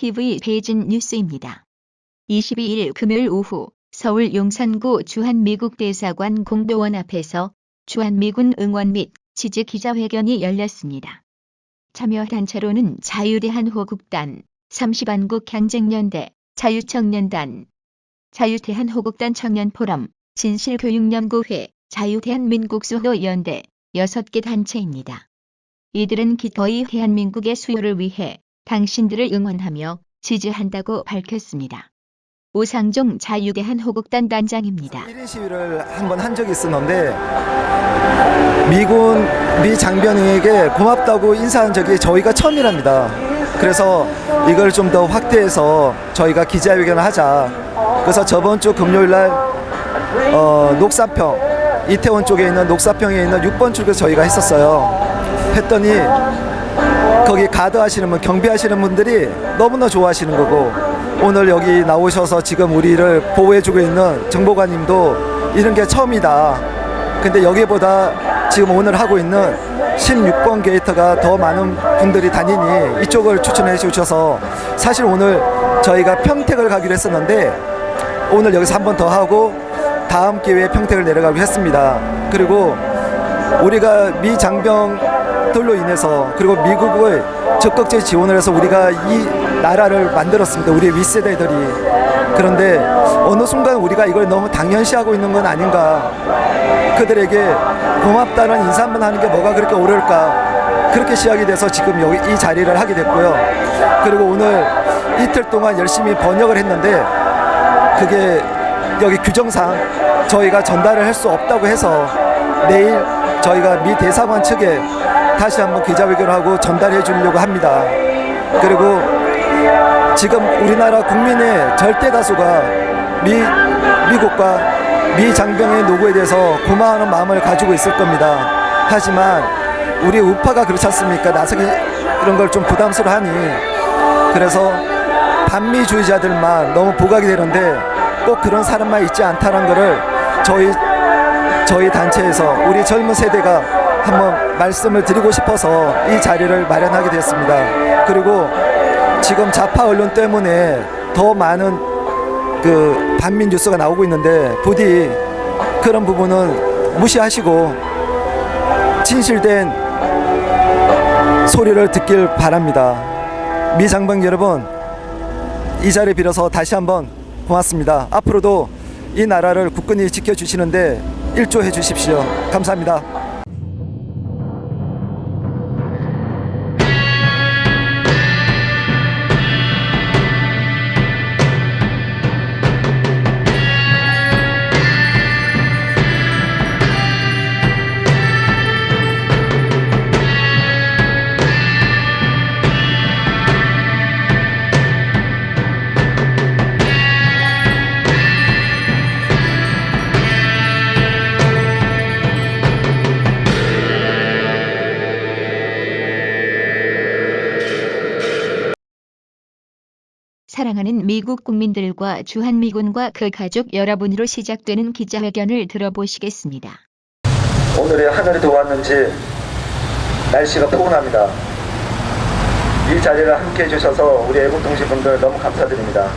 TV 베이진 뉴스입니다. 22일 금요일 오후 서울 용산구 주한미국 대사관 공보원 앞에서 주한미군 응원 및 지지 기자회견이 열렸습니다. 참여 단체로는 자유대한호국단, 30안국 경쟁연대, 자유청년단, 자유대한호국단 청년포럼, 진실교육연구회, 자유대한민국수호연대 6개 단체입니다. 이들은 기꺼이 대한민국의 수요를 위해 당신들을 응원하며 지지한다고 밝혔습니다. 오상종 자유대한호국단 단장입니다. 1인 시위를 한 번 한 적이 있었는데 미군 미 장병에게 고맙다고 인사한 적이 저희가 처음이랍니다. 그래서 이걸 좀 더 확대해서 저희가 기자회견을 하자. 그래서 저번 주 금요일 날 어, 녹사평 이태원 쪽에 있는 녹사평에 있는 6번 출구 저희가 했었어요. 했더니 거기 가드 하시는 분, 경비하시는 분들이 너무나 좋아하시는 거고 오늘 여기 나오셔서 지금 우리를 보호해주고 있는 정보관님도 이런 게 처음이다. 근데 여기보다 지금 오늘 하고 있는 16번 게이트가 더 많은 분들이 다니니 이쪽을 추천해 주셔서 사실 오늘 저희가 평택을 가기로 했었는데 오늘 여기서 한 번 더 하고 다음 기회에 평택을 내려가기로 했습니다. 그리고 우리가 미 장병 들로 인해서 그리고 미국의 적극적 지원을 해서 우리가 이 나라를 만들었습니다. 우리 윗세대들이. 그런데 어느 순간 우리가 이걸 너무 당연시하고 있는 건 아닌가. 그들에게 고맙다는 인사 한번 하는 게 뭐가 그렇게 어려울까. 그렇게 시작이 돼서 지금 여기 이 자리를 하게 됐고요. 그리고 오늘 이틀 동안 열심히 번역을 했는데 그게 여기 규정상 저희가 전달을 할 수 없다고 해서 내일 저희가 미 대사관 측에 다시 한번 기자회견을 하고 전달해 주려고 합니다. 그리고 지금 우리나라 국민의 절대 다수가 미 미국과 미 장병의 노고에 대해서 고마워하는 마음을 가지고 있을 겁니다. 하지만 우리 우파가 그렇지 않습니까? 나서기 이런 걸 좀 부담스러워하니 그래서 반미주의자들만 너무 부각이 되는데 꼭 그런 사람만 있지 않다는 거를 저희 저희 단체에서 우리 젊은 세대가 한번 말씀을 드리고 싶어서 이 자리를 마련하게 됐습니다. 그리고 지금 좌파 언론 때문에 더 많은 그 반민 뉴스가 나오고 있는데 부디 그런 부분은 무시하시고 진실된 소리를 듣길 바랍니다. 미 장병 여러분, 이 자리 빌어서 다시 한번 고맙습니다. 앞으로도 이 나라를 굳건히 지켜주시는데 일조해 주십시오. 감사합니다. 미국 국민들과 주한미군과 그 가족 여러분으로 시작되는 기자회견을 들어보시겠습니다. 오늘의 하늘이 도왔는지 날씨가 포근합니다. 이 자리를 함께 해주셔서 우리 애국 동지분들 너무 감사드립니다.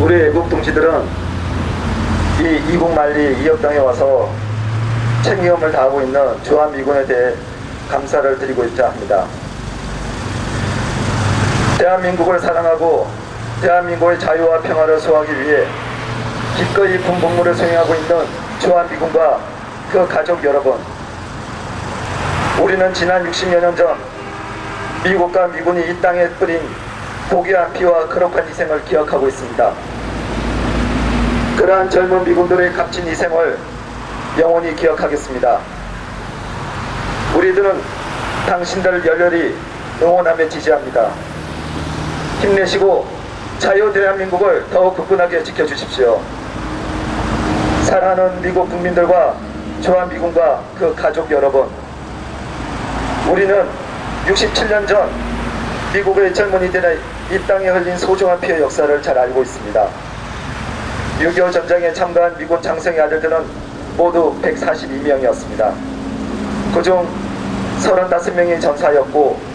우리 애국 동지들은 이 이국 만리 이역 땅에 와서 책임을 다하고 있는 주한미군에 대해 감사를 드리고 있자 합니다. 대한민국을 사랑하고 대한민국의 자유와 평화를 소화하기 위해 기꺼이 군 복무를 수행하고 있는 주한미군과 그 가족 여러분. 우리는 지난 60여 년 전 미국과 미군이 이 땅에 뿌린 고귀한 피와 거룩한 희생을 기억하고 있습니다. 그러한 젊은 미군들의 값진 희생을 영원히 기억하겠습니다. 우리들은 당신들을 열렬히 응원하며 지지합니다. 힘내시고 자유 대한민국을 더욱 굳건하게 지켜주십시오. 사랑하는 미국 국민들과 주한미군과 그 가족 여러분. 우리는 67년 전 미국의 젊은이들의 이 땅에 흘린 소중한 피의 역사를 잘 알고 있습니다. 6.25 전쟁에 참가한 미군 장성의 아들들은 모두 142명이었습니다. 그중 35명이 전사였고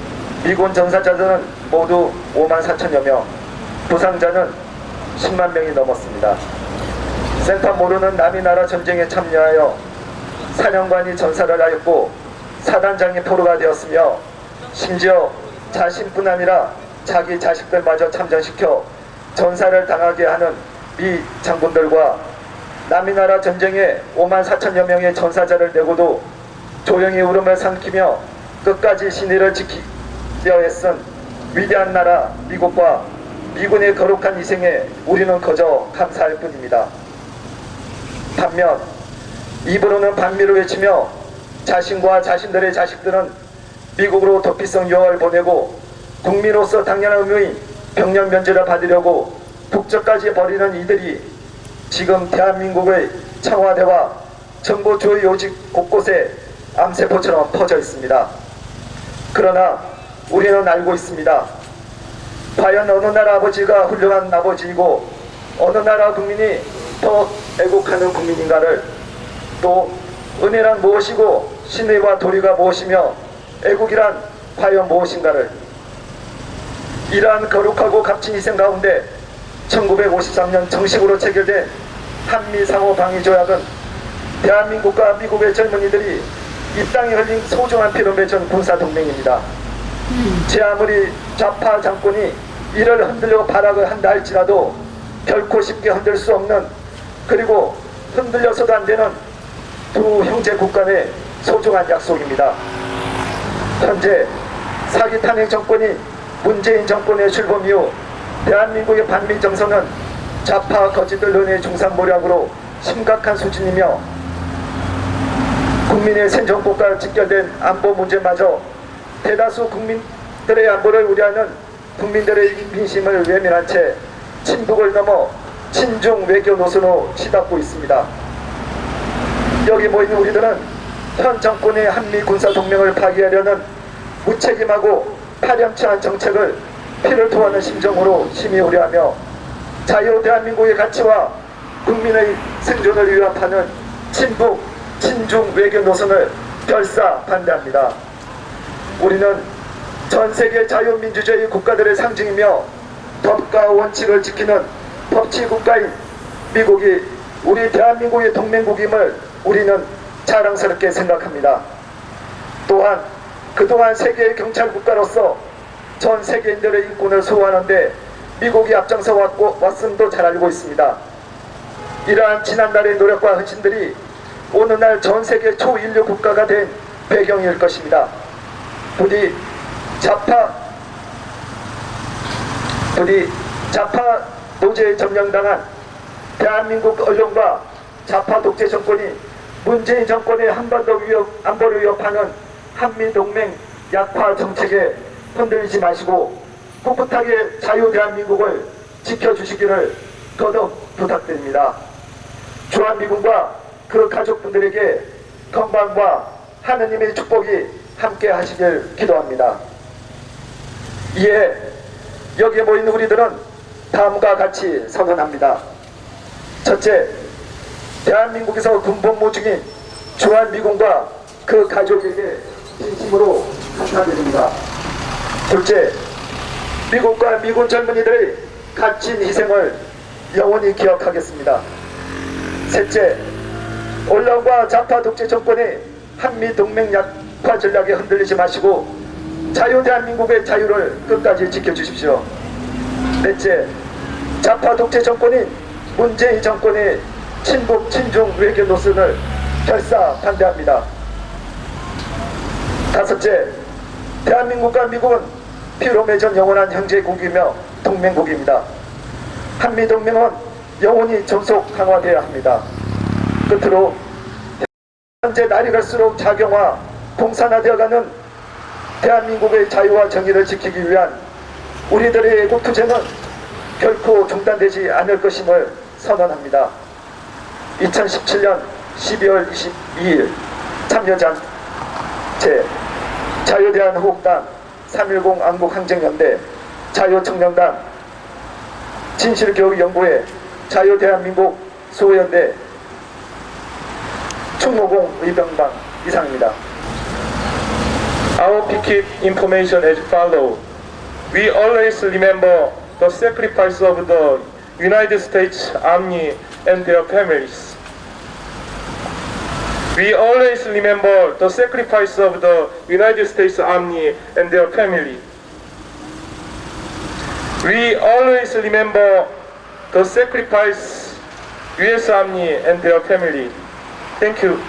미군 전사자들은 모두 5만 4천여 명, 부상자는 10만 명이 넘었습니다. 센터 모르는 남이 나라 전쟁에 참여하여 사령관이 전사를 하였고 사단장이 포로가 되었으며 심지어 자신뿐 아니라 자기 자식들마저 참전시켜 전사를 당하게 하는 미 장군들과 남이 나라 전쟁에 5만 4천여 명의 전사자를 내고도 조용히 울음을 삼키며 끝까지 신의를 지키 려 애쓴 위대한 나라 미국과 미군의 거룩한 희생에 우리는 거저 감사할 뿐입니다. 반면 입으로는 반미를 외치며 자신과 자신들의 자식들은 미국으로 도피성 유학을 보내고 국민으로서 당연한 의무인 병력 면제를 받으려고 국적까지 벌이는 이들이 지금 대한민국의 청와대와 주요 요직 곳곳에 암세포처럼 퍼져 있습니다. 그러나 우리는 알고 있습니다. 과연 어느 나라 아버지가 훌륭한 아버지이고 어느 나라 국민이 더 애국하는 국민인가를 또 은혜란 무엇이고 신의와 도리가 무엇이며 애국이란 과연 무엇인가를 이러한 거룩하고 값진 희생 가운데 1953년 정식으로 체결된 한미 상호 방위 조약은 대한민국과 미국의 젊은이들이 이 땅에 흘린 소중한 피로 맺은 군사 동맹입니다. 제 아무리 좌파 정권이 이를 흔들려 발악을 한다 할지라도 결코 쉽게 흔들 수 없는 그리고 흔들려서도 안 되는 두 형제 국간의 소중한 약속입니다. 현재 사기 탄핵 정권이 문재인 정권의 출범 이후 대한민국의 반미 정서는 좌파 거짓들 논의 중상모략으로 심각한 수준이며 국민의 생존국가 직결된 안보 문제마저 대다수 국민들의 안보를 우려하는 국민들의 민심을 외면한 채 친북을 넘어 친중 외교 노선으로 치닫고 있습니다. 여기 모인 우리들은 현 정권의 한미 군사 동맹을 파기하려는 무책임하고 파렴치한 정책을 피를 토하는 심정으로 심히 우려하며 자유 대한민국의 가치와 국민의 생존을 위협하는 친북, 친중 외교 노선을 결사 반대합니다. 우리는 전 세계 자유민주주의 국가들의 상징이며 법과 원칙을 지키는 법치 국가인 미국이 우리 대한민국의 동맹국임을 우리는 자랑스럽게 생각합니다. 또한 그동안 세계의 경찰 국가로서 전 세계인들의 인권을 소화하는데 미국이 앞장서 왔고 왔음도 잘 알고 있습니다. 이러한 지난날의 노력과 헌신들이 오늘날 전 세계 초인류 국가가 된 배경일 것입니다. 부디 좌파 부디 좌파 노제에 점령당한 대한민국 언론과 좌파 독재 정권이 문재인 정권의 한반도 위협, 안보를 위협하는 한미동맹 약화 정책에 흔들리지 마시고 꿋꿋하게 자유 대한민국을 지켜주시기를 더더욱 부탁드립니다. 주한미군과 그 가족분들에게 건강과 하느님의 축복이 함께 하시길 기도합니다. 이에 여기에 모인 우리들은 다음과 같이 선언합니다. 첫째, 대한민국에서 군복무 중인 주한미군과 그 가족에게 진심으로 감사드립니다. 둘째, 미국과 미군 젊은이들의 값진 희생을 영원히 기억하겠습니다. 셋째, 언론과 좌파 독재 정권의 한미 동맹 약 화 전략에 흔들리지 마시고 자유 대한민국의 자유를 끝까지 지켜주십시오. 넷째, 좌파 독재 정권인 문재인 정권의 친북 친중 외교 노선을 결사 반대합니다. 다섯째, 대한민국과 미국은 피로 맺은 영원한 형제국이며 동맹국입니다. 한미동맹은 영원히 전속 강화되어야 합니다. 끝으로 현재 날이 갈수록 작용화, 공산화되어가는 대한민국의 자유와 정의를 지키기 위한 우리들의 애국 투쟁은 결코 중단되지 않을 것임을 선언합니다. 2017년 12월 22일 참여장 제 자유대한호국당 3.10 안국항쟁연대 자유청년단 진실교육연구회 자유대한민국 수호연대 충무공 의병방 이상입니다. Our picket information as follow. We always remember the sacrifice of the United States Army and their families. We always remember the sacrifice of the United States Army and their family. We always remember the sacrifice U.S. Army and their family. Thank you.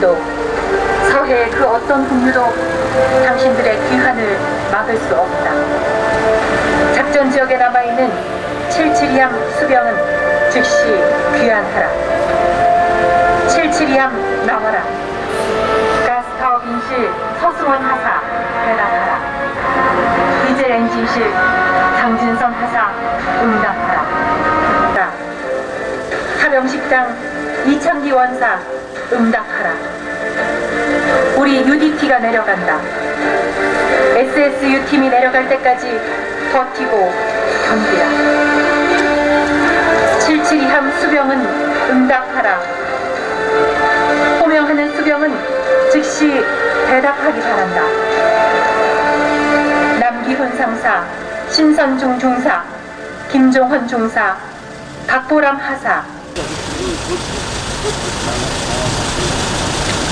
어두움도 서해의 그 어떤 분류도 당신들의 귀환을 막을 수 없다. 작전 지역에 남아있는 칠칠이함 수병은 즉시 귀환하라. 칠칠이함 나와라. 가스타워 빈실 서수원 하사 대답하라. 디젤 엔진실 장진선 하사 응답하라. 자, 하명식당 이창기 원사 응답하라. 우리 UDT가 내려간다. SSU 팀이 내려갈 때까지 버티고 견디라. 772함 수병은 응답하라. 호명하는 수병은 즉시 대답하기 바란다. 남기훈 상사, 신선중 중사, 김종헌 중사, 박보람 하사,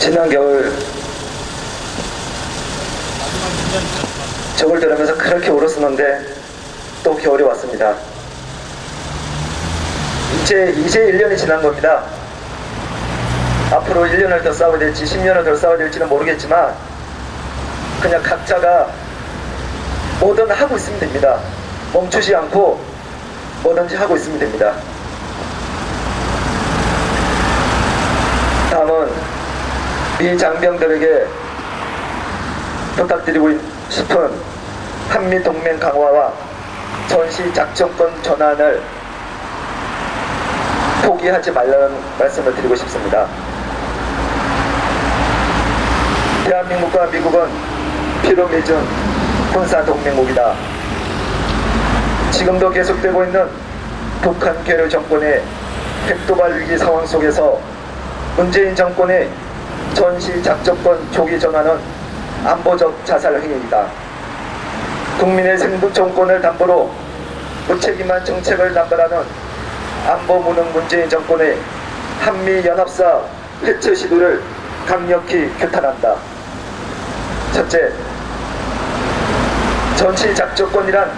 지난 겨울 저걸 들으면서 그렇게 울었었는데 또 겨울이 왔습니다. 이제 이제 1년이 지난 겁니다. 앞으로 1년을 더 싸워야 될지 10년을 더 싸워야 될지는 모르겠지만 그냥 각자가 뭐든 하고 있으면 됩니다. 멈추지 않고 뭐든지 하고 있으면 됩니다. 다음은 미 장병들에게 부탁드리고 싶은 한미 동맹 강화와 전시 작전권 전환을 포기하지 말라는 말씀을 드리고 싶습니다. 대한민국과 미국은 피로 맺은 군사 동맹국이다. 지금도 계속되고 있는 북한 괴뢰 정권의 핵도발 위기 상황 속에서 문재인 정권의 전시 작전권 조기 전환은 안보적 자살 행위이다. 국민의 생존권을 담보로 무책임한 정책을 남발하는 안보 무능 문재인 정권의 한미 연합사 해체 시도를 강력히 규탄한다. 첫째, 전시 작전권이란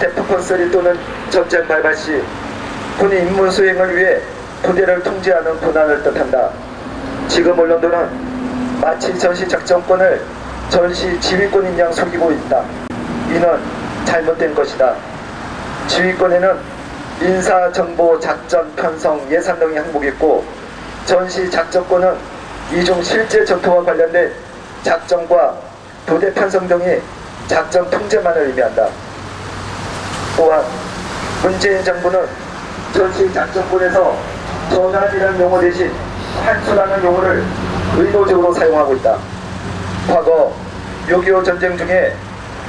대포 건설이 또는 전쟁 발발 시 군이 임무 수행을 위해 부대를 통제하는 권한을 뜻한다. 지금 언론들은 마치 전시 작전권을 전시 지휘권인 양 속이고 있다. 이는 잘못된 것이다. 지휘권에는 인사, 정보, 작전, 편성, 예산 등의 항목이 있고 전시 작전권은 이중 실제 전투와 관련된 작전과 부대 편성 등의 작전 통제만을 의미한다. 또한 문재인 정부는 전시 작전권에서 전환이라는 용어 대신 환수라는 용어를 의도적으로 사용하고 있다. 과거 6.25 전쟁 중에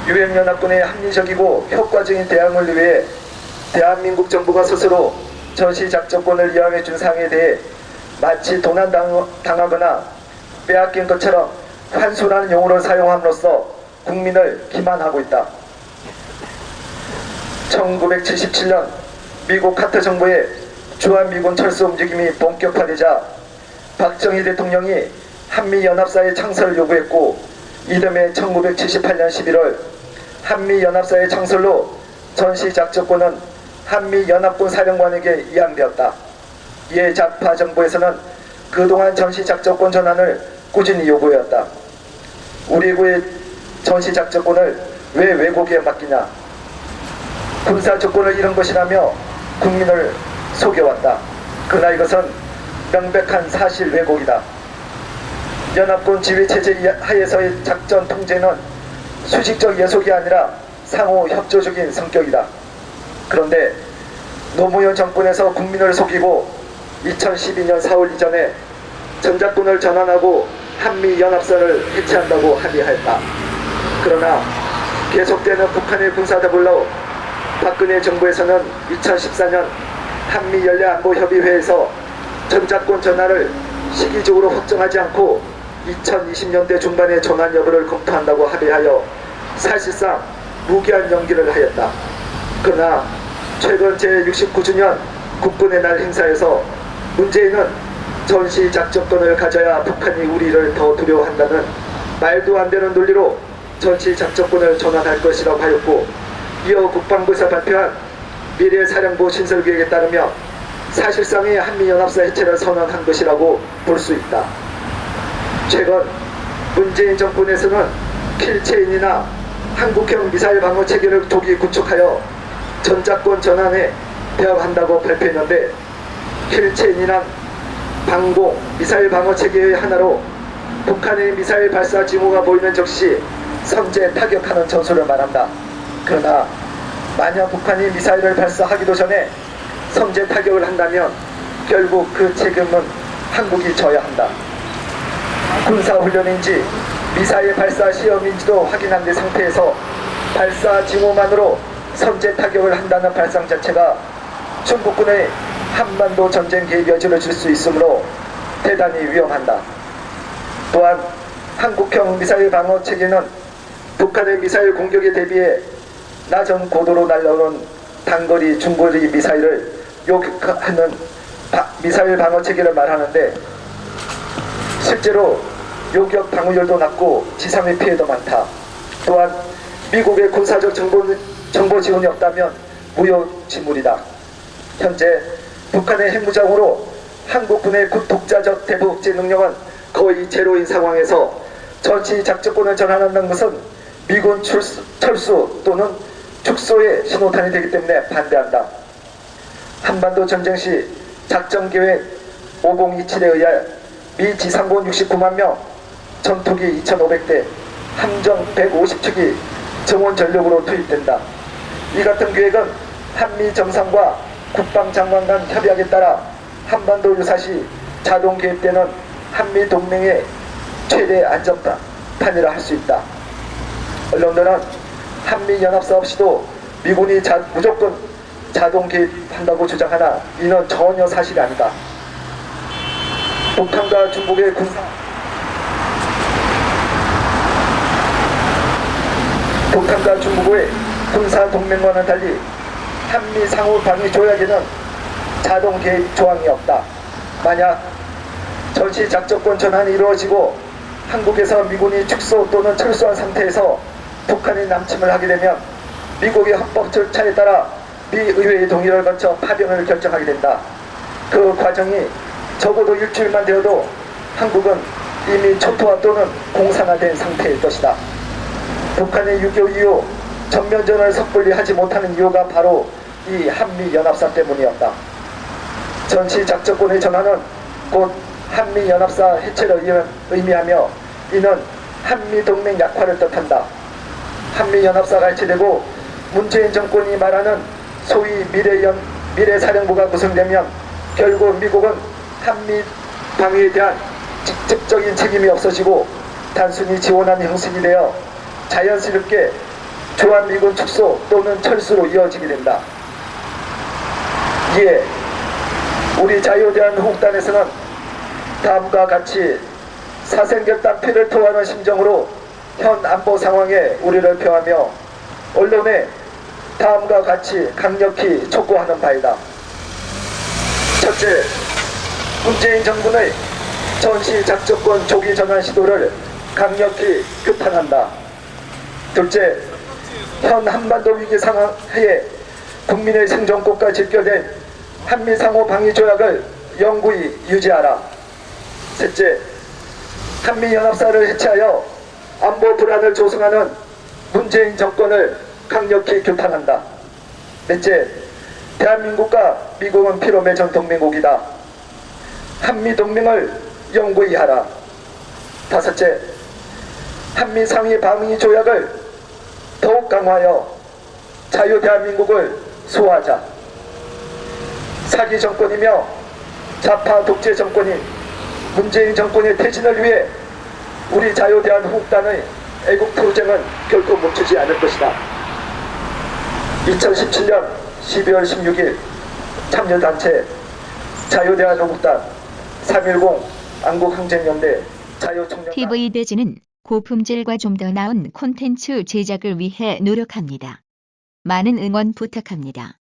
유엔연합군의 합리적이고 효과적인 대응을 위해 대한민국 정부가 스스로 전시작전권을 이양해 준 사항에 대해 마치 도난당하거나 빼앗긴 것처럼 환수라는 용어를 사용함으로써 국민을 기만하고 있다. 1977년 미국 카터 정부의 주한미군 철수 움직임이 본격화되자 박정희 대통령이 한미연합사의 창설을 요구했고 이듬해 1978년 11월 한미연합사의 창설로 전시 작전권은 한미연합군 사령관에게 이양되었다. 이에 좌파 정부에서는 그동안 전시 작전권 전환을 꾸준히 요구해왔다. 우리 구의 전시 작전권을 왜 외국에 맡기냐? 군사 조건을 잃은 것이라며 국민을 속여왔다. 그러나 이것은 명백한 사실 왜곡이다. 연합군 지휘체제 하에서의 작전 통제는 수직적 예속이 아니라 상호 협조적인 성격이다. 그런데 노무현 정권에서 국민을 속이고 2012년 4월 이전에 전작권을 전환하고 한미 연합선을 해체한다고 합의했다. 그러나 계속되는 북한의 군사더블로 박근혜 정부에서는 2014년 한미 연례안보협의회에서 전작권 전환을 시기적으로 확정하지 않고 2020년대 중반에 전환 여부를 검토한다고 합의하여 사실상 무기한 연기를 하였다. 그러나 최근 제69주년 국군의 날 행사에서 문재인은 전시 작전권을 가져야 북한이 우리를 더 두려워한다는 말도 안 되는 논리로 전시 작전권을 전환할 것이라고 하였고 이어 국방부에서 발표한 미래사령부 신설계획에 따르면 사실상의 한미연합사 해체를 선언한 것이라고 볼 수 있다. 최근 문재인 정권에서는 킬체인이나 한국형 미사일 방어 체계를 조기 구축하여 전작권 전환에 대응한다고 발표했는데 킬체인이란 방공 미사일 방어 체계의 하나로 북한의 미사일 발사 징후가 보이는 즉시 선제 타격하는 전술을 말한다. 그러나 만약 북한이 미사일을 발사하기도 전에 선제 타격을 한다면 결국 그 책임은 한국이 져야 한다. 군사훈련인지 미사일 발사 시험인지도 확인한 데 상태에서 발사 징후만으로 선제 타격을 한다는 발상 자체가 중국군의 한반도 전쟁 개입 여지를 줄 수 있으므로 대단히 위험한다. 또한 한국형 미사일 방어 체계는 북한의 미사일 공격에 대비해 낮은 고도로 날아오는 단거리, 중거리 미사일을 요격하는 바- 미사일 방어 체계를 말하는데 실제로 요격 방어율도 낮고 지상의 피해도 많다. 또한 미국의 군사적 정보, 정보 지원이 없다면 무효지물이다. 현재 북한의 핵무장으로 한국군의 군 독자적 대북제 능력은 거의 제로인 상황에서 전시 작전권을 전환한다는 것은 미군 출수, 철수 또는 축소의 신호탄이 되기 때문에 반대한다. 한반도 전쟁 시 작전계획 5027에 의할 미 지상군 69만 명, 전투기 2,500대, 함정 150척이 정원 전력으로 투입된다. 이 같은 계획은 한미 정상과 국방장관 간 협약에 따라 한반도 유사시 자동 개입되는 한미 동맹의 최대 안전판이라 할 수 있다. 언론들은 한미 연합사 없이도 미군이 자, 무조건 자동 개입한다고 주장하나 이는 전혀 사실이 아니다. 북한과 중국의 군사 북한과 중국의 군사 동맹과는 달리 한미 상호 방위 조약에는 자동 개입 조항이 없다. 만약 전시 작전권 전환이 이루어지고 한국에서 미군이 축소 또는 철수한 상태에서 북한이 남침을 하게 되면 미국의 헌법 절차에 따라 미 의회의 동의를 거쳐 파병을 결정하게 된다. 그 과정이 적어도 일주일만 되어도 한국은 이미 초토화 또는 공산화된 상태일 것이다. 북한의 6.25 이후 전면전을 섣불리 하지 못하는 이유가 바로 이 한미연합사 때문이었다. 전시 작전권의 전환은 곧 한미연합사 해체를 의미- 의미하며 이는 한미동맹 약화를 뜻한다. 한미연합사가 해체되고 문재인 정권이 말하는 소위 미래연, 미래사령부가 구성되면 결국 미국은 한미 방위에 대한 직접적인 책임이 없어지고 단순히 지원하는 형식이 되어 자연스럽게 주한미군 축소 또는 철수로 이어지게 된다. 이에 우리 자유대한민국단에서는 다음과 같이 사생결단 피를 토하는 심정으로 현 안보 상황에 우리를 표하며 언론에 다음과 같이 강력히 촉구하는 바이다. 첫째, 문재인 정부의 전시 작전권 조기 전환 시도를 강력히 규탄한다. 둘째, 현 한반도 위기 상황하에 국민의 생존권과 직결된 한미 상호 방위 조약을 영구히 유지하라. 셋째, 한미 연합사를 해체하여 안보 불안을 조성하는 문재인 정권을 강력히 규탄한다. 넷째, 대한민국과 미국은 피로의 전 동맹국이다. 한미 동맹을 영구히 하라. 다섯째, 한미 상위 방위 조약을 더욱 강화하여 자유 대한민국을 수호하자. 사기 정권이며 좌파 독재 정권인 문재인 정권의 퇴진을 위해 우리 자유 대한민국단의 애국 투쟁은 결코 멈추지 않을 것이다. 2017년 12월 16일 참여단체 자유대한민국당 3.10 안국항쟁연대 자유청년 TV 대지는 고품질과 좀 더 나은 콘텐츠 제작을 위해 노력합니다. 많은 응원 부탁합니다.